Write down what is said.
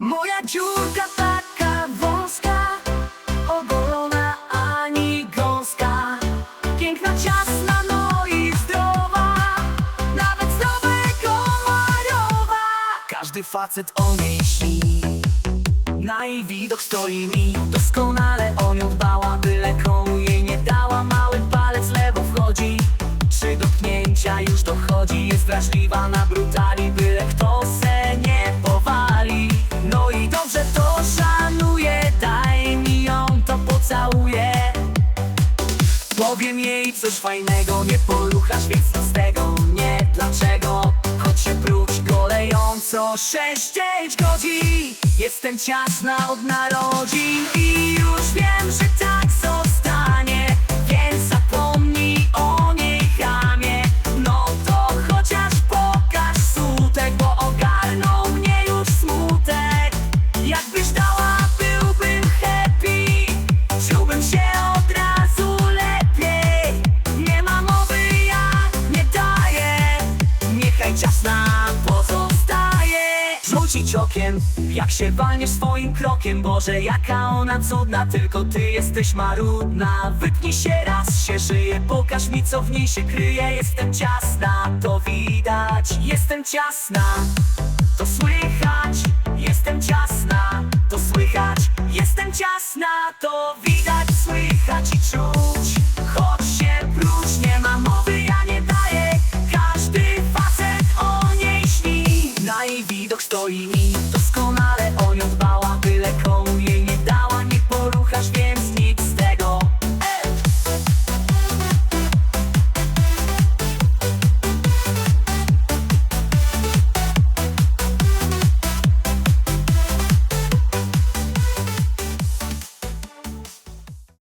Moja dziurka taka wąska Ogolona ani gąska. Piękna, ciasna, no i zdrowa Nawet zdrowego Mariowa Każdy facet o niej śni Na jej widok stoi mi. Doskonale o nią dbała Byle komu jej nie dała. Mały palec lewo wchodzi Trzy dotknięcia już dochodzi? Jest wrażliwa na Powiem jej coś fajnego, nie poruchasz więc co z tego. Nie dlaczego, choć się prócz golejąco sześcieć godzi Jestem ciasna od narodzin i już wiem, że tak Czas nam pozostaje. Rzucić okiem, jak się walniesz swoim krokiem. Boże, jaka ona cudna, tylko Ty jesteś marudna. Wytnij się, raz się żyje, pokaż mi co w niej się kryje. Jestem ciasna, to widać, jestem ciasna. To słychać, jestem ciasna, to słychać. Jestem ciasna, to widać, słychać i czuć.